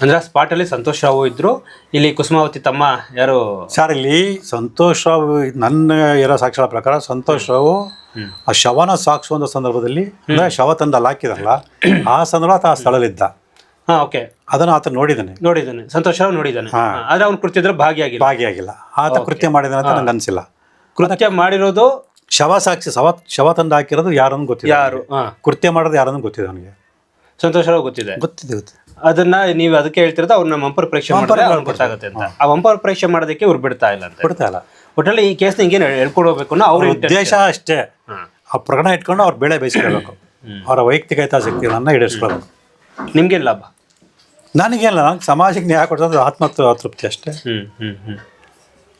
ಅಂದ್ರೆ ಸ್ಪಾಟ್ ಅಲ್ಲಿ ಸಂತೋಷ್ ರಾವು ಇದ್ರು. ಇಲ್ಲಿ ಕುಸುಮಾವತಿ ತಮ್ಮ ಯಾರು? ಸರ್ ಇಲ್ಲಿ ಸಂತೋಷ್ ರಾವ್ ನನ್ನ ಇರೋ ಸಾಕ್ಷಿಗಳ ಪ್ರಕಾರ ಸಂತೋಷ್ ರಾವ್ ಆ ಶವನ ಸಾಗಿಸುವಂತ ಸಂದರ್ಭದಲ್ಲಿ ಅಂದ್ರೆ ಶವ ತಂದ ಅಲ್ಲಿ ಹಾಕಿದಾರಲ್ಲ ಆ ಸಂದರ್ಭ ಆತ ಆ ಸ್ಥಳದಲ್ಲಿದ್ದ ಹಾ ಓಕೆ ಅದನ್ನ ಆತ ನೋಡಿದ್ದಾನೆ. ನೋಡಿದ್ದಾನೆ. ಸಂತೋಷ್ ರಾವ್ ನೋಡಿದ್ದಾನೆ. ಹಾ. ಆದ್ರೆ ಅವ್ನು ಕೃತ್ಯದ್ರ ಭಾಗಿಯಾಗಿಲ್ಲ ಭಾಗಿಯಾಗಿಲ್ಲ ಆತ ಕೃತ್ಯ ಮಾಡಿದಾನೆ ಅಂತ ನಂಗೆ ಅನ್ಸಿಲ್ಲ. ಕೃತ್ಯ ಮಾಡಿರೋದು ಶವ ಸಾಕ್ಷಿ ಶವ ಶವ ತಂದು ಹಾಕಿರೋದು ಯಾರನ್ನು ಗೊತ್ತಿದೆ ಯಾರು? ಹಾ. ಕೃತ್ಯ ಮಾಡೋದು ಯಾರನ್ನು ಗೊತ್ತಿದೆ ಅವನಿಗೆ. ಸಂತೋಷ ರಾವ್ ಗೊತ್ತಿದೆ. ಗೊತ್ತಿದೆ ಗೊತ್ತಿದೆ. ಅದನ್ನ ನೀವು ಅದಕ್ಕೆ ಹೇಳ್ತಿರೋದು ಅವ್ರನ್ನ ಮಂಪರ್ ಪರೀಕ್ಷೆ ಮಾಡಿದ್ರೆ ಅವ್ರಿಗೆ ಗೊತ್ತಾಗುತ್ತೆ ಅಂತ. ಆ ಮಂಪರ್ ಪರೀಕ್ಷೆ ಮಾಡೋದಕ್ಕೆ ಇವ್ರು ಬಿಡ್ತಾ ಇಲ್ಲ ಅಂತ. ಬಿಡ್ತಾ ಇಲ್ಲ. ಒಟ್ಟಲ್ಲಿ ಈ ಕೇಸ್ನ ಹಿಂಗೇನು ಹೇಳ್ಕೊಂಡು ಹೋಗ್ಬೇಕು ಅನ್ನೋ ಅವ್ರ ಉದ್ದೇಶ ಅಷ್ಟೇ. ಆ ಪ್ರಕರಣ ಇಟ್ಕೊಂಡು ಅವ್ರ ಬೆಳೆ ಬೇಯಿಸ್ಕೊಳ್ಬೇಕು. ಅವರ ವೈಯಕ್ತಿಕ ಹಿತಾಸಕ್ತಿಗಳನ್ನ ಈಡೇರಿಸ್ಕೊಳ್ಬೇಕು. ನಿಮ್ಗೆ ಲಾಭ? ನನಗೇನಿಲ್ಲ ನನಗೆ ಸಮಾಜಕ್ಕೆ ನ್ಯಾಯ ಕೊಡ್ತಂದ್ರೆ ಆತ್ಮಹತ್ಯ ತೃಪ್ತಿ ಅಷ್ಟೇ.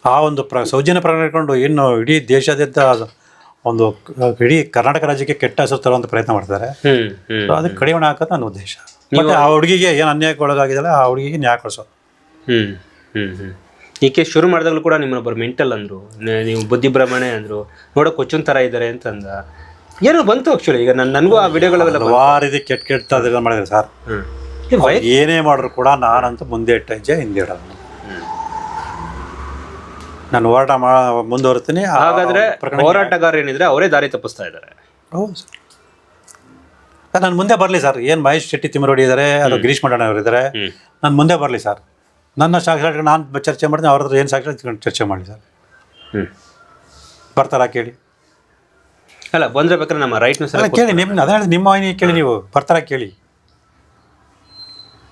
ಆ ಒಂದು ಪ್ರ ಸೌಜನ್ಯ ಪ್ರಕರಣ ಇಟ್ಕೊಂಡು ಇನ್ನು ಇಡೀ ದೇಶಾದ್ಯಂತ ಒಂದು ಇಡೀ ಕರ್ನಾಟಕ ರಾಜ್ಯಕ್ಕೆ ಕೆಟ್ಟ ಹೆಸರು ತರುವಂತ ಪ್ರಯತ್ನ ಮಾಡ್ತಾರೆ. ಅದಕ್ಕೆ ಕಡಿವಾಣ ಹಾಕೋದು ನನ್ನ ಉದ್ದೇಶ. ಮತ್ತೆ ಆ ಹುಡುಗಿಗೆ ಏನು ಅನ್ಯಾಯಕ್ಕೆ ಒಳಗಾಗಿದೆಯಲ್ಲ ಆ ಹುಡುಗಿಗೆ ನ್ಯಾಯ ಕೊಡಿಸೋದು. ಹ್ಮ್ ಹ್ಮ್ ಹ್ಮ್. ಈಕೆ ಶುರು ಮಾಡಿದಾಗಲೂ ಕೂಡ ನಿಮ್ಮನ್ನೊಬ್ಬರು ಮೆಂಟಲ್ ಅಂದ್ರು. ನೀವು ಬುದ್ಧಿ ಭ್ರಮಣೆ ಅಂದ್ರು. ನೋಡೋ ಕೊಚ್ಚನ್ ತರ ಇದ್ದಾರೆ ಅಂತಂದ. ಏನೋ ಬಂತು ಆಕ್ಚುಲಿ ಈಗ ನನ್ನ ನನಗೂ ಆ ವಿಡಿಯೋಗಳೆಲ್ಲ ಹಲವಾರು ಇದು ಕೆಟ್ಟ ಕೆಟ್ಟ ಅದೆಲ್ಲ ಮಾಡಿದ್ರು ಸರ್. ಏನೇ ಮಾಡಿದ್ರು ಕೂಡ ನಾನಂತೂ ಮುಂದೆ ಇಟ್ಟ ಹೆಜ್ಜೆ ಹಿಂದೆ ಇಡೋದು ನಾನು ಹೋರಾಟ ಮಾ ಮುಂದುವರ್ತೀನಿ. ಹಾಗಾದ್ರೆ ಹೋರಾಟಗಾರ ಏನಿದ್ರೆ ಅವರೇ ದಾರಿ ತಪ್ಪಿಸ್ತಾ ಇದ್ದಾರೆ ಹೌದು ನಾನು ಮುಂದೆ ಬರಲಿ ಸರ್. ಏನು ಮಹೇಶ್ ಶೆಟ್ಟಿ ತಿಮ್ಮರೋಡಿ ಇದ್ದಾರೆ ಅದು ಗಿರೀಶ್ ಅವರು ಇದ್ದಾರೆ ನಾನು ಮುಂದೆ ಬರಲಿ ಸರ್. ನನ್ನ ಸಾಕ್ಷಿ ನಾನು ಚರ್ಚೆ ಮಾಡ್ತೀನಿ ಅವ್ರ ಹತ್ರ ಏನು ಸಾಕ್ಷಿ ಚರ್ಚೆ ಮಾಡಲಿ ಸರ್. ಹ್ಞೂ ಬರ್ತಾರಾ ಕೇಳಿ. ಅಲ್ಲ ಬಂದ್ರೆ ಬೇಕಾದ್ರೆ ನಮ್ಮ ರೈಟ್ನ ಸರ್ ಕೇಳಿ ನಿಮ್ಮ ಅದೇ ಹೇಳಿ ನಿಮ್ಮ ವಾಹಿನಿ ಕೇಳಿ ನೀವು. ಬರ್ತಾರಾ ಕೇಳಿ.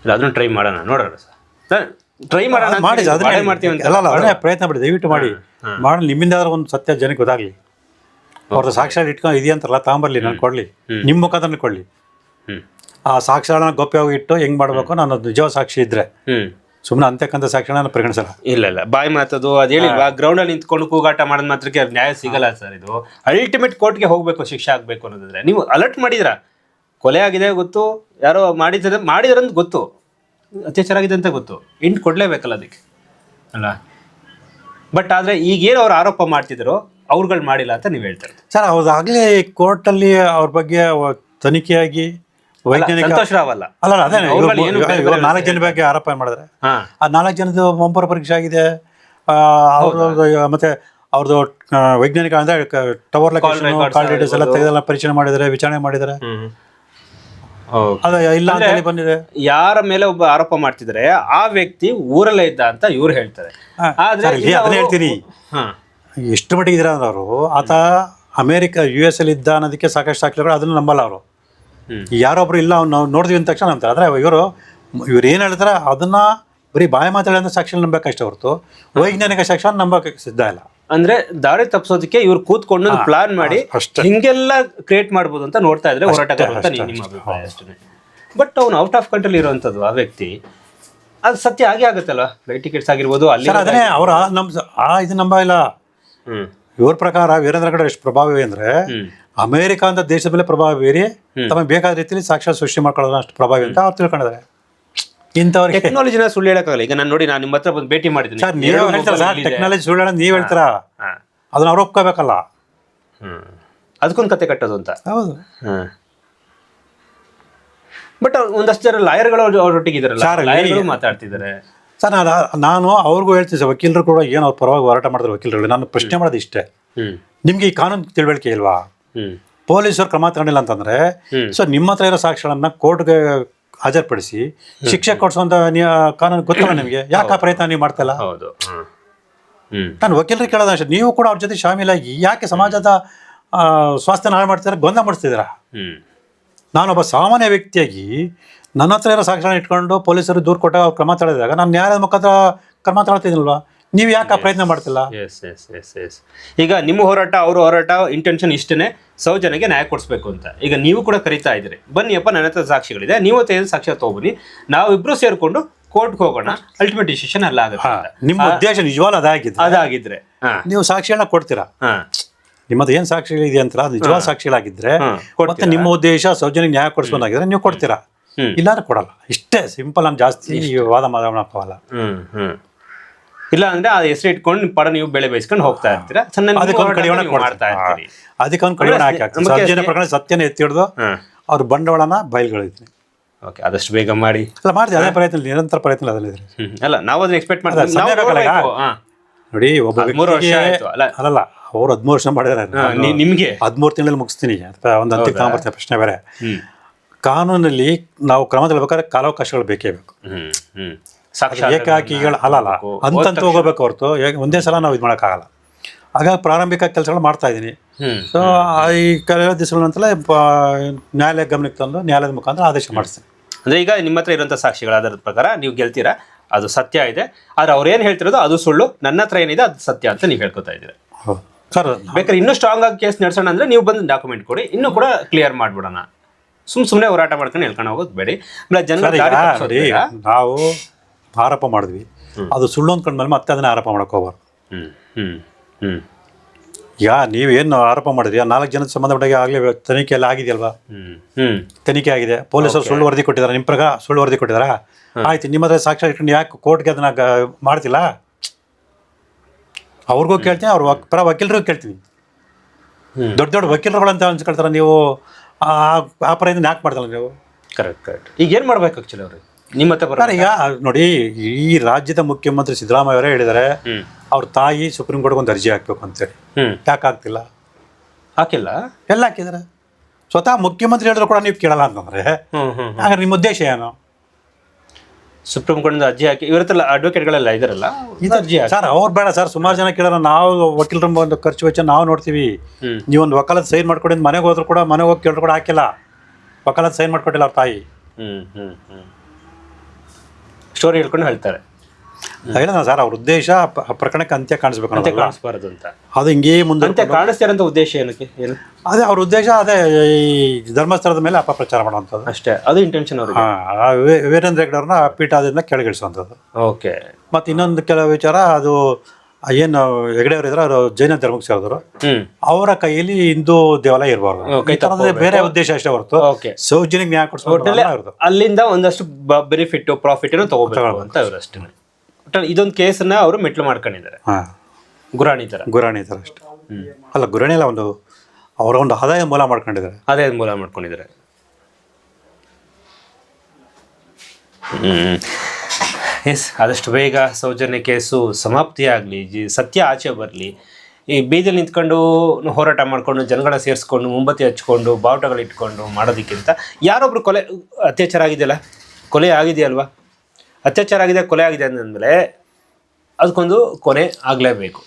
ಇಲ್ಲ, ಅದನ್ನು ಟ್ರೈ ಮಾಡೋಣ ನೋಡೋಣ ಸರ್. ಟ್ರೈ ಮಾಡೋಣ ಮಾಡಿ ಹೇಳಿ, ಅದನ್ನೇ ಮಾಡ್ತೀವಿ ಅಲ್ಲ ಅಲ್ಲ ಅದನ್ನೇ ಪ್ರಯತ್ನ ಮಾಡಿ ದಯವಿಟ್ಟು ಮಾಡಿ. ಮಾಡಿ ನಿಮ್ಮಿಂದ ಒಂದು ಸತ್ಯ ಜನಕ್ಕೆ ಗೊತ್ತಾಗ್ಲಿ. ಅವ್ರದ್ದು ಸಾಕ್ಷಾತ್ ಇಟ್ಕೊಂಡು ಇದೆಯಂತಾರಲ್ಲ ತಗೊಂಬರ್ಲಿ ನಾನು ಕೊಡ್ಲಿ. ನಿಮ್ಮ ಮುಖದನ್ನು ಕೊಡ್ಲಿ. ಆ ಸಾಕ್ಷಾಳನ ಗೋಪ್ಯವಾಗಿ ಇಟ್ಟು ಹೆಂಗ್ ಮಾಡಬೇಕು ನಾನು ನಿಜವಾದ ಸಾಕ್ಷಿ ಇದ್ರೆ. ಸುಮ್ಮನೆ ಅಂತಕ್ಕಂಥ ಸಾಕ್ಷಣ ಪರಿಗಣಿಸಲ್ಲ. ಇಲ್ಲ ಇಲ್ಲ. ಬಾಯಿ ಮಾತದು ಅದು ಹೇಳಿ ಗ್ರೌಂಡ್ ಅಲ್ಲಿ ನಿಂತ್ಕೊಂಡು ಕೂಗಾಟ ಮಾಡಿದ ಮಾತ್ರಕ್ಕೆ ನ್ಯಾಯ ಸಿಗಲ್ಲ ಸರ್ ಇದು. ಅಲ್ಟಿಮೇಟ್ ಕೋರ್ಟ್ಗೆ ಹೋಗ್ಬೇಕು ಶಿಕ್ಷೆ ಆಗ್ಬೇಕು ಅನ್ನೋದ್ರೆ ನೀವು ಅಲರ್ಟ್ ಮಾಡಿದ್ರ ಕೊಲೆ ಆಗಿದೆ ಗೊತ್ತು ಯಾರೋ ಮಾಡಿದ್ರೆ ಮಾಡಿದ್ರಂತ ಗೊತ್ತು. ಅತ್ಯಾಚಾರ ಆಗಿದೆ ಅಂತ ಗೊತ್ತು. ಇಂಟ್ ಕೊಡ್ಲೇಬೇಕಲ್ಲ ಅದಕ್ಕೆ. ಅಲ್ಲ. ಬಟ್ ಆದ್ರೆ ಈಗೇನು ಅವ್ರು ಆರೋಪ ಮಾಡ್ತಿದ್ರು? ಅವ್ರುಗಳು ಮಾಡಿಲ್ಲ ಅಂತ ನೀವು ಹೇಳ್ತಾರೆ ಸರ್ ಅವ್ರದಾಗಲೇ ಕೋರ್ಟಲ್ಲಿ ಅವ್ರ ಬಗ್ಗೆ ತನಿಖೆಯಾಗಿ ವೈಜ್ಞಾನಿಕ ಸಂತೋಷ್ ರಾವ್ ಅಲ್ಲ. ಅಲ್ಲ ಅದೇ ಅವ್ರುಗಳು ಏನು ನಾಲ್ಕು ಜನ ಬಗ್ಗೆ ಆರೋಪ ಮಾಡಿದ್ರೆ? ಹಾ. ಆ ನಾಲ್ಕು ಜನದ ಮಂಪರ ಪರೀಕ್ಷೆ ಆಗಿದೆ. ಅವ್ರದ್ದು ಮತ್ತೆ ಅವ್ರದ್ದು ವೈಜ್ಞಾನಿಕ ಅಂದ್ರೆ ಟವರ್ ಲೊಕೇಶನ್ ಕಾಲ್ ಡೀಟೇಲ್ಸ್ ಎಲ್ಲ ತೆಗೆದೆಲ್ಲ ಪರಿಚಯ ಮಾಡಿದ್ದಾರೆ ವಿಚಾರಣೆ ಮಾಡಿದ್ದಾರೆ ಅದ ಇಲ್ಲ ಅಂತ ಹೇಳಿ ಬಂದಿದೆ. ಯಾರ ಮೇಲೆ ಒಬ್ಬ ಆರೋಪ ಮಾಡ್ತಿದ್ರೆ ಆ ವ್ಯಕ್ತಿ ಊರಲ್ಲೇ ಇದ್ದ ಅಂತ ಇವ್ರು ಹೇಳ್ತಾರೆ. ಆದ್ರೆ ಸರ್, ಇಲ್ಲಿ ಇಲ್ಲಿ ಅದನ್ನ ಹೇಳ್ತೀನಿ. ಹಾ. ಎಷ್ಟು ಮಟ್ಟಿಗೆ ಇದ್ರ ಅಂದ್ರೆ ಅವರು ಆತ ಅಮೇರಿಕ ಯು ಎಸ್ ಅಲ್ಲಿ ಇದ್ದ ಅನ್ನೋದಕ್ಕೆ ಸಾಕಷ್ಟು ಸಾಕ್ಷಿಗಳು ಅದನ್ನು ನಂಬಲ್ಲ ಅವರು. ಯಾರೊಬ್ರು ಇಲ್ಲ ಅವ್ನು ನಾವು ನೋಡಿದ್ವಿ ಅಂದ ತಕ್ಷಣ ನಂಬ್ತಾರೆ. ಆದರೆ ಇವರು ಇವ್ರು ಏನು ಹೇಳ್ತಾರೆ ಅದನ್ನ ಬರೀ ಬಾಯಿ ಮಾತಾಡೋ ಸಾಕ್ಷಿ ನಂಬೇಕಷ್ಟೇ ಹೊರತು. ವೈಜ್ಞಾನಿಕ ಸಾಕ್ಷ್ಯ ನಂಬಕ್ಕೆ ಸಿದ್ಧ ಇಲ್ಲ. ಅಂದ್ರೆ ದಾರಿ ತಪ್ಪಿಸೋದಕ್ಕೆ ಇವ್ರು ಕೂತ್ಕೊಂಡು ಪ್ಲಾನ್ ಮಾಡಿ. ಹಿಂಗೆಲ್ಲ ಕ್ರಿಯೇಟ್ ಮಾಡ್ಬೋದು ಅಂತ ನೋಡ್ತಾ ಇದ್ರೆ ಹೋರಾಟಗಾರ ಬಟ್ ಅವ್ನು ಔಟ್ ಆಫ್ ಕಂಟ್ರೋಲ್ ಇರುವಂತದ್ದು ಆ ವ್ಯಕ್ತಿ. ಅದು ಸತ್ಯ ಆಗೇ ಆಗುತ್ತಲ್ಲ ಫ್ಲೈಟ್ ಟಿಕೆಟ್ಸ್ ಆಗಿರ್ಬೋದು ಅಲ್ಲಿ ಅದನ್ನೇ ಅವರ ನಮ್ಮ ಆ ಇದು ನಂಬ ಇಲ್ಲ. ಇವ್ರ ಪ್ರಕಾರ ವೀರೇಂದ್ರ ಗಡ ಎಷ್ಟು ಪ್ರಭಾವಿ ಅಂದ್ರೆ ಅಮೆರಿಕ ಅಂತ ದೇಶದ ಮೇಲೆ ಪ್ರಭಾವ ಬೀರಿ ತಮಗೆ ಬೇಕಾದ ರೀತಿಯಲ್ಲಿ ಸಾಕ್ಷಾತ್ ಸೃಷ್ಟಿ ಮಾಡ್ಕೊಳ್ಳೋದು ಅಷ್ಟು ಪ್ರಭಾವಿ ಅಂತ ಅವ್ರು ತಿಳ್ಕೊಂಡಿದ್ದಾರೆ. ಇಂಥವ್ರಿಗೆ ಟೆಕ್ನಾಲಜಿನ ಸುಳ್ಳು ಹೇಳಕ್ಕಾಗಲ್ಲ. ಈಗ ನಾನು ನೋಡಿ ನಾನು ನಿಮ್ಮ ಹತ್ರ ಬಂದು ಭೇಟಿ ಮಾಡಿದ್ದೀನಿ. ಸರ್ ನೀವು ಹೇಳ್ತಾರ ಸರ್ ಟೆಕ್ನಾಲಜಿ ಸುಳ್ಳು ಹೇಳೋದು ನೀವು ಹೇಳ್ತೀರಾ. ಅದನ್ನ ಅವ್ರು ಒಪ್ಕೋಬೇಕಲ್ಲ. ಹ್ಮ್. ಅದಕ್ಕೊಂದು ಕತೆ ಕಟ್ಟೋದು ಅಂತ. ಹೌದು. ಬಟ್ ಒಂದಷ್ಟು ಜನ ಲಾಯರ್ಗಳು ಅವ್ರೊಟ್ಟಿಗೆ ಇದಾರಲ್ಲ Sir, ಇಲ್ಲಿ- ಲಾಯರ್ಗಳು ಮಾತಾಡ್ತಿದ್ದಾರೆ. ಸರ್ ನಾನು ನಾನು ಅವ್ರಿಗೂ ಹೇಳ್ತೀನಿ ಸರ್ ವಕೀಲರು ಕೂಡ ಏನು ಅವ್ರ ಪರವಾಗಿ ಹೋರಾಟ ಮಾಡಿದ್ರು ವಕೀಲರು ನಾನು ಪ್ರಶ್ನೆ ಮಾಡೋದು ಇಷ್ಟೇ. ನಿಮ್ಗೆ ಈ ಕಾನೂನು ತಿಳುವಳಿಕೆ ಇಲ್ವಾ? ಪೊಲೀಸರು ಕ್ರಮ ತಗೊಂಡಿಲ್ಲ ಅಂತಂದ್ರೆ ಸೊ ನಿಮ್ಮ ಹತ್ರ ಇರೋ ಸಾಕ್ಷಿಗಳನ್ನ ಕೋರ್ಟ್ಗೆ ಹಾಜರ್ಪಡಿಸಿ ಶಿಕ್ಷೆ ಕೊಡಿಸುವಂತ ಕಾನೂನು ಗೊತ್ತಲ್ಲ ನಿಮಗೆ? ಯಾಕೆ ಆ ಪ್ರಯತ್ನ ನೀವು ಮಾಡ್ತಾ ಇಲ್ಲ? ಹೌದು. ಹ್ಮ್ ಹ್ಮ್. ನಾನು ವಕೀಲರಿಗೆ ಕೇಳೋದ ಅಷ್ಟೇ. ನೀವು ಕೂಡ ಅವ್ರ ಜೊತೆ ಶಾಮೀಲಾಗಿ ಯಾಕೆ ಸಮಾಜದ ಸ್ವಾಸ್ಥ್ಯ ಹಾಳು ಮಾಡ್ತಿದ್ದಾರೆ ಗೊಂದಲ ಮಾಡಿಸ್ತಿದ್ದೀರಾ ನಾನೊಬ್ಬ ಸಾಮಾನ್ಯ ವ್ಯಕ್ತಿಯಾಗಿ ನನ್ನ ಹತ್ರ ಇರೋ ಸಾಕ್ಷಿಗಳನ್ನ ಇಟ್ಕೊಂಡು ಪೊಲೀಸರು ದೂರು ಕೊಟ್ಟಾಗ ಅವ್ರು ಕ್ರಮ ತಳೆದಾಗ ನಾನು ನ್ಯಾಯದ ಮುಖಾಂತರ ಕ್ರಮ ತಗೊಳ್ತಿದ್ದೀನಲ್ವಾ ನೀವು ಯಾಕೆ ಆ ಪ್ರಯತ್ನ ಮಾಡ್ತಿಲ್ಲ? ಎಸ್ ಎಸ್ ಎಸ್ ಎಸ್ ಈಗ ನಿಮ್ಮ ಹೋರಾಟ ಅವ್ರ ಹೋರಾಟ ಇಂಟೆನ್ಷನ್ ಇಷ್ಟೇ ಸೌಜನ್ಯಕ್ಕೆ ನ್ಯಾಯ ಕೊಡಿಸ್ಬೇಕು ಅಂತ. ಈಗ ನೀವು ಕೂಡ ಕರಿತಾ ಇದ್ದೀರಿ. ಬನ್ನಿಯಪ್ಪ ನನ್ನ ಹತ್ರ ಸಾಕ್ಷಿಗಳಿದೆ ನೀವು ತೆಗೆದು ಸಾಕ್ಷ್ಯ ತಗೊಬನ್ನಿ ನಾವಿಬ್ರು ಸೇರ್ಕೊಂಡು ಕೋರ್ಟ್ಗೆ ಹೋಗೋಣ. ಅಲ್ಟಿಮೇಟ್ ಡಿಸಿಷನ್ ಅಲ್ಲ ಆಗುತ್ತೆ ನಿಮ್ಮ ಉದ್ದೇಶ ನಿಜವಾಗ್ಲೂ ಅದಾಗಿದ್ದು ಅದಾಗಿದ್ರೆ. ನೀವು ಸಾಕ್ಷಿಗಳನ್ನ ಕೊಡ್ತೀರಾ? ನಿಮ್ಮದು ಏನ್ ಸಾಕ್ಷಿಗಳಿದೆ ಅಂತ ನಿಜವಾದ ಸಾಕ್ಷಿಗಳಾಗಿದ್ರೆ ಮತ್ತೆ ನಿಮ್ಮ ಉದ್ದೇಶ ಸೌಜನ್ಯ ನ್ಯಾಯ ಕೊಡಿಸ್ಬೋದಾಗಿದ್ರೆ ನೀವು ಕೊಡ್ತೀರಾ. ಇಲ್ಲಾಂದ್ರೆ ಕೊಡಲ್ಲ. ಇಷ್ಟೇ ಸಿಂಪಲ್ ನಾನು ಜಾಸ್ತಿ ವಾದ ಮಾಡೋಕ್ಕಾಗಲ್ಲ ಹ್ಮ್ ಹ್ಮ್. ಇಲ್ಲ ಅಂದ್ರೆ ಆ ಹೆಸರು ಇಟ್ಕೊಂಡು ಪಡ ನೀವು ಬೆಳೆ ಬೇಯಿಸ್ಕೊಂಡು ಹೋಗ್ತಾ ಇರ್ತೀರಾ? ಸಣ್ಣ ಅದಕ್ಕೊಂದು ಕಡಿವಾಣ ಹಾಕಿ ಪ್ರಕರಣ ಸತ್ಯನ ಎತ್ತಿ ಹಿಡಿದು ಅವ್ರ ಬಂಡವಾಳನ ಬಯಲ್ಗಳಿದ್ದೀನಿ ಓಕೆ ಆದಷ್ಟು ಬೇಗ ಮಾಡಿ. ಅಲ್ಲ ಮಾಡ್ತೀವಿ. ಅದೇ ಪ್ರಯತ್ನ ನಿರಂತರ ಪ್ರಯತ್ನ ಅದಲ್ಲ ಇದೆ ಹ್ಮ್. ಅಲ್ಲ ನಾವು ಅದನ್ನ ಎಕ್ಸ್ಪೆಕ್ಟ್ ಮಾಡ್ತಾರೆ ನೋಡಿ ಒಬ್ಬ ಅಲ್ಲ. ಅಲ್ಲಲ್ಲ ಅವ್ರು ಹದಿಮೂರು ವರ್ಷ ಮಾಡಿದಾರೆ ನಿಮ್ಗೆ? ಹದಿಮೂರು ತಿಂಗಳಲ್ಲಿ ಮುಗಿಸ್ತೀನಿ. ಒಂದು ತಗೊಂಬರ್ತೀನಿ ಪ್ರಶ್ನೆ ಬೇರೆ. ಕಾನೂನಲ್ಲಿ ನಾವು ಕ್ರಮ ತಗೊಳ್ಬೇಕಾದ್ರೆ ಕಾಲಾವಕಾಶಗಳು ಬೇಕೇ ಬೇಕು. ಏಕಾಕಿಗಳು ಅಲ್ಲಲ್ಲ ಅಂತಂತ ಹೋಗಬೇಕು ಹೊರತು ಒಂದೇ ಸಲ ನಾವು ಇದು ಮಾಡೋಕ್ಕಾಗಲ್ಲ. ಹಾಗಾಗಿ ಪ್ರಾರಂಭಿಕ ಕೆಲಸಗಳು ಮಾಡ್ತಾ ಇದ್ದೀನಿ. ಸೊ ಈ ಕೆಲವು ದಿವಸಗಳ ನಂತರ ನ್ಯಾಯಾಲಯ ಗಮನಕ್ಕೆ ತಂದು ನ್ಯಾಯಾಲಯದ ಮುಖಾಂತರ ಆದೇಶ ಮಾಡಿಸ್ತೀನಿ. ಅಂದ್ರೆ ಈಗ ನಿಮ್ಮ ಹತ್ರ ಇರುವಂತ ಸಾಕ್ಷಿಗಳ ಆಧಾರದ ಪ್ರಕಾರ ನೀವು ಗೆಲ್ತೀರಾ? ಅದು ಸತ್ಯ ಇದೆ. ಆದ್ರೆ ಅವ್ರು ಏನ್ ಹೇಳ್ತಿರೋದು ಅದು ಸುಳ್ಳು. ನನ್ನ ಹತ್ರ ಏನಿದೆ ಅದು ಸತ್ಯ ಅಂತ ನೀವು ಹೇಳ್ಕೊತಾ ಇದ್ದೀರಾ? ಸರ್ ಬೇಕಾದ್ರೆ ಇನ್ನೂ ಸ್ಟ್ರಾಂಗ್ ಆಗಿ ಕೇಸ್ ನಡೆಸೋಣ ಅಂದ್ರೆ ನೀವು ಬಂದು ಡಾಕ್ಯುಮೆಂಟ್ ಕೊಡಿ. ಇನ್ನೂ ಕೂಡ ಕ್ಲಿಯರ್ ಮಾಡ್ಬಿಡೋಣ. ಸುಮ್ ಸುಮ್ಮನೆ ಹೋರಾಟ ಮಾಡ್ಕೊಂಡು ಹೇಳ್ಕೊಂಡು ಹೋಗೋದು ಬೇಡಿ. ಆಮೇಲೆ ಜನ ದಾರಿ ತಪ್ಸೋದು ಬೇಡ. ನಾವು ಆರೋಪ ಮಾಡಿದ್ವಿ. ಅದು ಸುಳ್ಳು ಅಂದ್ಕೊಂಡ್ಮೇಲೆ ಮತ್ತೆ ಅದನ್ನ ಆರೋಪ ಮಾಡಕ್ ಹೋಗ್ಬಾರ್ದು. ಹ್ಮ್ ಹ್ಮ್ ಹ್ಮ್. ಈಗ ನೀವೇನು ಆರೋಪ ಮಾಡಿದ್ರಿ? ಆ ನಾಲ್ಕು ಜನ ಸಂಬಂಧಪಟ್ಟಾಗ ಆಗಲೇ ತನಿಖೆ ಎಲ್ಲ ಆಗಿದೆಯಲ್ವಾ? ಹ್ಮ್ ಹ್ಮ್. ತನಿಖೆ ಆಗಿದೆ. ಪೊಲೀಸರು ಸುಳ್ಳು ವರದಿ ಕೊಟ್ಟಿದ್ದಾರೆ. ನಿಮ್ಮ ಪ್ರಕಾರ ಸುಳ್ಳು ವರದಿ ಕೊಟ್ಟಿದಾರ ಆಯ್ತು ನಿಮ್ಮ ಹತ್ರ ಸಾಕ್ಷ್ಯ ಇಟ್ಕೊಂಡು ಯಾಕೆ ಕೋರ್ಟ್ಗೆ ಅದನ್ನ ಗ- ಮಾಡ್ತಿಲ್ಲ? ಅವ್ರಿಗೂ ಕೇಳ್ತೀನಿ ಅವ್ರ ವಕ್- ಪರ ವಕೀಲರಿಗೂ ಕೇಳ್ತೀನಿ. ಹ್ಮ್. ದೊಡ್ಡ ದೊಡ್ಡ ವಕೀಲರುಗಳಂತ ಅಂತ ಅನ್ಸ್ಕೊಳ್ತಾರೆ ನೀವು. ಆ ಆ ಯಾಕೆ ಮಾಡ್ತಲ್ಲ ನೀವು? ಕರೆಕ್ಟ್ ಕರೆಕ್ಟ್ ಈಗ ಏನು ಮಾಡ್ಬೇಕು ಆಕ್ಚುಲಿ ಅವ್ರಿಗೆ ನಿಮ್ಮ ಹತ್ರ ಬರ್ತಾರೆ ಸರ್ ಈಗ ನೋಡಿ ಈ ರಾಜ್ಯದ ಮುಖ್ಯಮಂತ್ರಿ ಸಿದ್ದರಾಮಯ್ಯ ಅವರೇ ಹೇಳಿದ್ದಾರೆ. ಅವ್ರ ತಾಯಿ ಸುಪ್ರೀಂ ಕೋರ್ಟ್ಗೆ ಒಂದು ಅರ್ಜಿ ಹಾಕ್ಬೇಕು ಅಂತೇಳಿ. ಯಾಕೆ ಆಗ್ತಿಲ್ಲ ಹಾಕಿಲ್ಲ? ಎಲ್ಲ ಹಾಕಿದ್ದಾರೆ. ಸ್ವತಃ ಮುಖ್ಯಮಂತ್ರಿ ಹೇಳಿದ್ರು ಕೂಡ ನೀವು ಕೇಳಲ್ಲ ಅಂತಂದ್ರೆ. ಹಾಗಾದ್ರೆ ನಿಮ್ಮ ಉದ್ದೇಶ ಏನು? ಸುಪ್ರೀಂ ಕೋರ್ಟ್ ಅರ್ಜಿ ಹಾಕಿ ಇವರತ್ತೆಲ್ಲ ಅಡ್ವೊಕೇಟ್ಗಳೆಲ್ಲ ಇದರಲ್ಲ? ಅರ್ಜಿ ಹಾಕಿ. ಸರ್ ಅವ್ರು ಬೇಡ ಸರ್ ಸುಮಾರು ಜನ ಕೇಳೋಣ ನಾವು ವಕೀಲರ ಒಂದು ಖರ್ಚು ವೆಚ್ಚ ನಾವು ನೋಡ್ತೀವಿ. ನೀವು ನೀವೊಂದು ವಕಾಲತ್ ಸೈನ್ ಮಾಡ್ಕೊಡಿ ಮನೆಗೆ ಹೋದ್ರು ಕೂಡ ಮನೆಗೆ ಹೋಗಿ ಕೇಳಿದ್ರು ಕೂಡ ಹಾಕಿಲ್ಲ. ವಕಾಲತ್ ಸೈನ್ ಮಾಡ್ಕೊಟ್ಟಿಲ್ಲ ಅವ್ರ ತಾಯಿ. ಹ್ಮ್ ಹ್ಮ್ ಹ್ಮ್. ಸ್ಟೋರಿ ಹೇಳ್ಕೊಂಡು ಹೇಳ್ತಾರೆ. ಹೇಳಿದ ಸರ್ ಅವ್ರ ಉದ್ದೇಶ ಆ ಪ್ರಕರಣಕ್ಕೆ ಅಂತ್ಯ ಕಾಣಿಸ್ಬೇಕು ಅಂತ ಅನ್ನೋದಲ್ಲ ಕಾಣಿಸ್ಬಾರದು ಅಂತ. ಅದು ಹಿಂಗೆ ಮುಂದೆ ಅಂತ್ಯ ಕಾಣಿಸ್ತಾರಂತ ಉದ್ದೇಶ ಏನಕ್ಕೆ? ಏನು? ಅದೇ ಅವ್ರ ಉದ್ದೇಶ ಅದೇ ಈ ಧರ್ಮಸ್ಥಳದ ಮೇಲೆ ಅಪಪ್ರಚಾರ ಮಾಡುವಂಥದ್ದು. ಅಷ್ಟೇ. ಅದು ಇಂಟೆನ್ಷನ್ ಅವ್ರಿಗೆ. ಹಾಂ ವೀರೇಂದ್ರ ಹೆಗ್ಡೆ ಅವ್ರನ್ನ ಪೀಠದಿಂದ ಕೆಳಗಿಳಿಸುವಂಥದ್ದು. ಓಕೆ. ಮತ್ತು ಇನ್ನೊಂದು ಕೆಲವು ವಿಚಾರ ಅದು ಏನು ಹೆಗ್ಡೆ ಅವರು ಇದ್ರೆ ಅವರು ಜೈನ ಧರ್ಮಕ್ಕೆ ಸೇರಿದ್ರು ಹ್ಮ್. ಅವರ ಕೈಯಲ್ಲಿ ಹಿಂದೂ ದೇವಾಲಯ ಇರಬಾರ್ದು. ಓ, ಕೈ ಈ ಥರದ್ದು ಬೇರೆ ಉದ್ದೇಶ ಅಷ್ಟೇ ಹೊರತು. ಓಕೆ. ಸೌಜನ್ಯಕ್ಕೆ ನ್ಯಾಯ ಕೊಡಿಸ್ಬೋದು ಅಲ್ಲಿಂದ ಒಂದಷ್ಟು ಬೆನಿಫಿಟ್ ಪ್ರಾಫಿಟ್ ಏನೋ ತಗೋಬೇಕು ಅಂತ ಅವ್ರು ಅಷ್ಟೇ. ಇದೊಂದು ಕೇಸನ್ನ ಅವರು ಮೆಟ್ಲು ಮಾಡ್ಕೊಂಡಿದ್ದಾರೆ. ಹಾಂ. ಗುರಾಣಿ ತರ. ಗುರಾಣಿ ಥರ ಅಷ್ಟೇ. ಅಲ್ಲ ಗುರಾಣಿ ಎಲ್ಲ ಒಂದು ಅವರ ಒಂದು ಆದಾಯ ಮೂಲ ಮಾಡ್ಕೊಂಡಿದ್ದಾರೆ. ಆದಾಯದ ಮೂಲ ಮಾಡ್ಕೊಂಡಿದ್ದಾರೆ. ಎಸ್ ಆದಷ್ಟು ಬೇಗ ಸೌಜನ್ಯ ಕೇಸು ಸಮಾಪ್ತಿ ಆಗಲಿ ಜಿ ಸತ್ಯ ಆಚೆ ಬರಲಿ. ಈ ಬೀದಿಯಲ್ಲಿ ನಿಂತ್ಕೊಂಡು ಹೋರಾಟ ಮಾಡಿಕೊಂಡು ಜನಗಳ ಸೇರಿಸ್ಕೊಂಡು ಮುಂಬತ್ತಿ ಹಚ್ಕೊಂಡು ಬಾವುಟಗಳಿಟ್ಕೊಂಡು ಮಾಡೋದಕ್ಕಿಂತ ಯಾರೊಬ್ರು ಕೊಲೆ ಅತ್ಯಾಚಾರ ಆಗಿದೆಯಲ್ಲ? ಕೊಲೆ ಆಗಿದೆಯಲ್ವಾ? ಅತ್ಯಾಚಾರ ಆಗಿದೆ ಕೊಲೆ ಆಗಿದೆ ಅಂದಮೇಲೆ ಅದಕ್ಕೊಂದು ಕೊನೆ ಆಗಲೇಬೇಕು.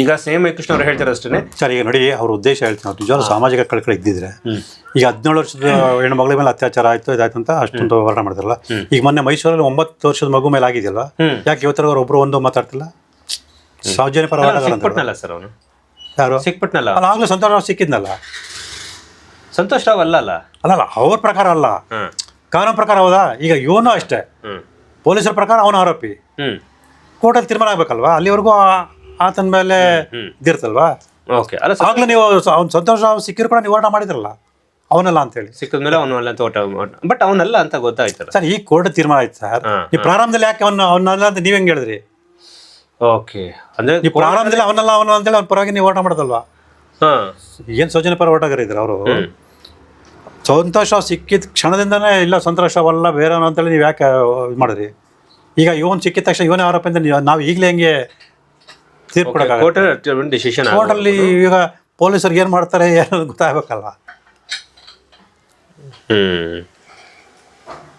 ಈಗ ಸೇಮ್ ಕೃಷ್ಣ ಅವ್ರು ಹೇಳ್ತಾರೆ ಅಷ್ಟೇ ಸರ್ ಈಗ ನೋಡಿ ಅವ್ರ ಉದ್ದೇಶ ಹೇಳ್ತೀನಿ. ಅವ್ರು ನಿಜವಾಗ್ಲೂ ಸಾಮಾಜಿಕ ಕಳಕಳಿ ಇದ್ದಿದ್ರೆ. ಈಗ ಹದಿನೇಳು ವರ್ಷದ ಹೆಣ್ಣು ಮಗಳ ಮೇಲೆ ಅತ್ಯಾಚಾರ ಆಯ್ತು ಇದಾಯ್ತು ಅಂತ ಅಷ್ಟೊಂದು ವರ್ಣ ಮಾಡಿದ್ರಲ್ಲ. ಈಗ ಮೊನ್ನೆ ಮೈಸೂರಲ್ಲಿ ಒಂಬತ್ತು ವರ್ಷದ ಮಗು ಮೇಲೆ ಆಗಿದೆಯಲ್ಲ. ಯಾಕೆ ಇವತ್ತರ ಅವ್ರು ಒಬ್ರು ಒಂದು ಮಾತಾಡ್ತಿಲ್ಲ? ಸೌಜನ್ಯ ಪರ ಹೋರಾಟಗಾರ ಅಂತ ಸಿಕ್ಬಿಟ್ನಲ್ಲ ಸರ್ ಅವನು? ಯಾರು? ಸಿಕ್ಬಿಟ್ನಲ್ಲ? ಆಗ್ಲೂ ಸಂತೋಷ ರಾವ್ ಸಿಕ್ಕಿದ್ನಲ್ಲ. ಸಂತೋಷ್ ರಾವ್ ಅಲ್ಲ ಅಲ್ಲ? ಅಲ್ಲ ಅವ್ರ ಪ್ರಕಾರ ಅಲ್ಲ. ಕಾನೂನು ಪ್ರಕಾರ ಹೌದಾ? ಈಗ ಇವನು ಅಷ್ಟೇ. ಪೊಲೀಸರ ಪ್ರಕಾರ ಅವನ ಆರೋಪಿ. ಹ್ಮ್. ಕೋರ್ಟಲ್ಲಿ ತೀರ್ಮಾನ ಆಗ್ಬೇಕಲ್ವಾ? ಅಲ್ಲಿವರೆಗೂ ಆ- ಆತನ ಮೇಲೆ. ಇದಿರ್ತಲ್ವಾ? ಓಕೆ. ಅಲ್ಲ ಸರ್ ಆಗ್ಲೂ ನೀವು ಅವ್ನು ಸಂತೋಷ ಅವ್ನು ಸಿಕ್ಕಿದ್ರು ಕೂಡ ನೀವು ಮಾಡಿದ್ರಲ್ಲ? ಅವನಲ್ಲ ಅಂತೇಳಿ. ಸಿಕ್ಕಿದ್ಮೇಲೆ ಅವನು ಅಲ್ಲ ಅಂತ ಓಟ ಬಟ್ ಅವನಲ್ಲ ಅಂತ ಗೊತ್ತಾಯ್ತಲ್ಲ. ಸರ್ ಈ ಕೋರ್ಟ್ ತೀರ್ಮಾನ ಆಯ್ತು ಸರ್. ಹಾ, ನೀವು ಪ್ರಾರಂಭದಲ್ಲಿ ಯಾಕೆ ಅವನು ಅವನಲ್ಲ ಅಂತ ನೀವ್ ಹೆಂಗ್ ಹೇಳಿದ್ರಿ? ಓಕೆ. ಅಂದ್ರೆ ನೀವು ಪ್ರಾರಂಭದಲ್ಲಿ ಅವನಲ್ಲ ಅವನು ಅಂತೇಳಿ ಅವ್ನ ಪರವಾಗಿ ನೀವು ಓಟ ಮಾಡೋದಲ್ವಾ ಹಾ. ಏನ್ ಸೌಜನ್ಯ ಪರ ಹೋರಾಟಗಾರ ಇದ್ರು ಅವರು? ಸಂತೋಷ ಸಿಕ್ಕಿದ ಕ್ಷಣದಿಂದನೇ ಇಲ್ಲ ಸಂತೋಷ ಅವಲ್ಲ ಬೇರೆ ಅಂತೇಳಿ ನೀವು ಯಾಕೆ ಇದು ಮಾಡಿದ್ರಿ? ಈಗ ಇವನ್ ಸಿಕ್ಕಿದ ತಕ್ಷಣ ಇವನೇ ಆರೋಪ ಅಂದ್ರೆ ನಾವು ಈಗಲೇ ಹೆಂಗೆ ತೀರ್ಪು ಕೋರ್ಟ್ ಡಿಸಿಷನ್ ಕೋರ್ಟಲ್ಲಿ ಈಗ ಪೊಲೀಸರಿಗೆ ಏನು ಮಾಡ್ತಾರೆ ಏನೋ ಗೊತ್ತಾಗಬೇಕಲ್ವಾ ಹ್ಮ್.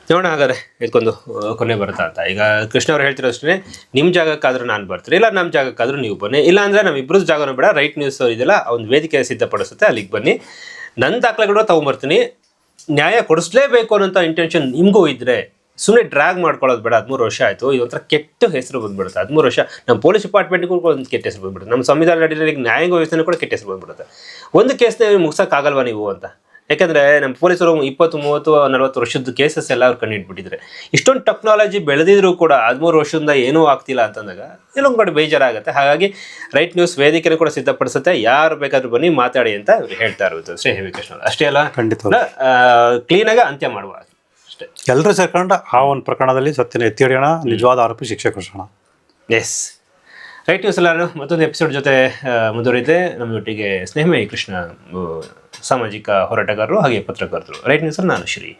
ನೋಡೋಣ ಹಾಗಾದ್ರೆ ಇದಕ್ಕೊಂದು ಕೊನೆ ಬರುತ್ತಾ ಅಂತ. ಈಗ ಕೃಷ್ಣ ಅವ್ರು ಹೇಳ್ತಿರೋ ಅಷ್ಟೇ ನಿಮ್ಮ ಜಾಗಕ್ಕಾದ್ರೂ ನಾನು ಬರ್ತೀನಿ. ಇಲ್ಲ ನಮ್ಮ ಜಾಗಕ್ಕಾದ್ರೂ ನೀವು ಬನ್ನಿ. ಇಲ್ಲ ಅಂದ್ರೆ ನಮ್ಮ ಇಬ್ಬರು ಜಾಗನೂ ಬೇಡ. ರೈಟ್ ನ್ಯೂಸ್ ಇದೆಯಲ್ಲ ಒಂದು ವೇದಿಕೆ ಸಿದ್ಧಪಡಿಸುತ್ತೆ ಅಲ್ಲಿಗೆ ಬನ್ನಿ. ನನ್ನ ದಾಖಲೆಗಳು ತಗೊಂಬರ್ತೀನಿ. ನ್ಯಾಯ ಕೊಡಿಸ್ಲೇಬೇಕು ಅನ್ನೋಂಥ ಇಂಟೆನ್ಷನ್ ನಿಮಗೂ ಇದ್ರೆ. ಸುಮ್ಮನೆ ಡ್ರ್ಯಾಗ್ ಮಾಡ್ಕೊಳ್ಳೋದು ಬೇಡ ಹದಿಮೂರು ವರ್ಷ ಆಯಿತು ಇದೊಂಥರ ಕೆಟ್ಟ ಹೆಸರು ಬಂದ್ಬಿಡುತ್ತೆ ಹದಿಮೂರು ವರ್ಷ. ನಮ್ಮ ಪೊಲೀಸ್ ಡಿಪಾರ್ಟ್ಮೆಂಟ್ಗೂ ಒಂದು ಕೆಟ್ಟ ಹೆಸರು ಬಂದ್ಬಿಡುತ್ತೆ ನಮ್ಮ ಸಂವಿಧಾನ ನಡೀಲಿ ನ್ಯಾಯಾಂಗ ವ್ಯವಸ್ಥೆನೂ ಕೂಡ ಕೆಟ್ಟ ಹೆಸರು ಬಂದ್ಬಿಡುತ್ತೆ. ಒಂದು ಕೇಸ್ನ ಮುಗ್ಸೋಕ್ಕಾಗಲ್ವಾ ನೀವು ಅಂತ? ಯಾಕೆಂದರೆ ನಮ್ಮ ಪೊಲೀಸರು ಇಪ್ಪತ್ತು ಮೂವತ್ತು ನಲವತ್ತು ವರ್ಷದ ಕೇಸಸ್ ಎಲ್ಲ ಅವ್ರು ಕಂಡುಹಿಡ್ಬಿಟ್ಟಿದ್ರೆ ಇಷ್ಟೊಂದು ಟೆಕ್ನಾಲಜಿ ಬೆಳೆದಿದ್ರು ಕೂಡ ಹದಿಮೂರು ವರ್ಷದಿಂದ ಏನೂ ಆಗ್ತಿಲ್ಲ ಅಂತಂದಾಗ ಇಲ್ಲೊಂದು ಕಡೆ ಬೇಜಾರಾಗುತ್ತೆ. ಹಾಗಾಗಿ ರೈಟ್ ನ್ಯೂಸ್ ವೇದಿಕೆನೂ ಕೂಡ ಸಿದ್ಧಪಡಿಸುತ್ತೆ. ಯಾರು ಬೇಕಾದ್ರೂ ಬನ್ನಿ ಮಾತಾಡಿ ಅಂತ ಹೇಳ್ತಾ ಇರುತ್ತೆ ಶ್ರೀ ಹೆವಿ ಕೃಷ್ಣ ಅಷ್ಟೇ ಅಲ್ಲ? ಖಂಡಿತ ಕ್ಲೀನಾಗಿ ಅಂತ್ಯ ಮಾಡುವ. ಅಷ್ಟೇ. ಎಲ್ಲರೂ ಸೇರ್ಕೊಂಡು ಆ ಒಂದು ಪ್ರಕರಣದಲ್ಲಿ ಸತ್ಯನ ಎತ್ತಿ ಹಿಡಿಯೋಣ ನಿಜವಾದ ಆರೋಪಿ ಶಿಕ್ಷೆ ಕೊಡಿಸೋಣ. ಎಸ್ ರೈಟ್ ನ್ಯೂಸ್ ಎಲ್ಲರೂ ಮತ್ತೊಂದು ಎಪಿಸೋಡ್ ಜೊತೆ ಮುಂದುವರಿದೆ ನಮ್ಮೊಟ್ಟಿಗೆ ಸ್ನೇಹಮಯ ಕೃಷ್ಣ ಸಾಮಾಜಿಕ ಹೋರಾಟಗಾರರು ಹಾಗೆ ಪತ್ರಕರ್ತರು. ರೈಟ್ ನ್ಯೂಸಲ್ಲಿ ನಾನು ಶ್ರೀ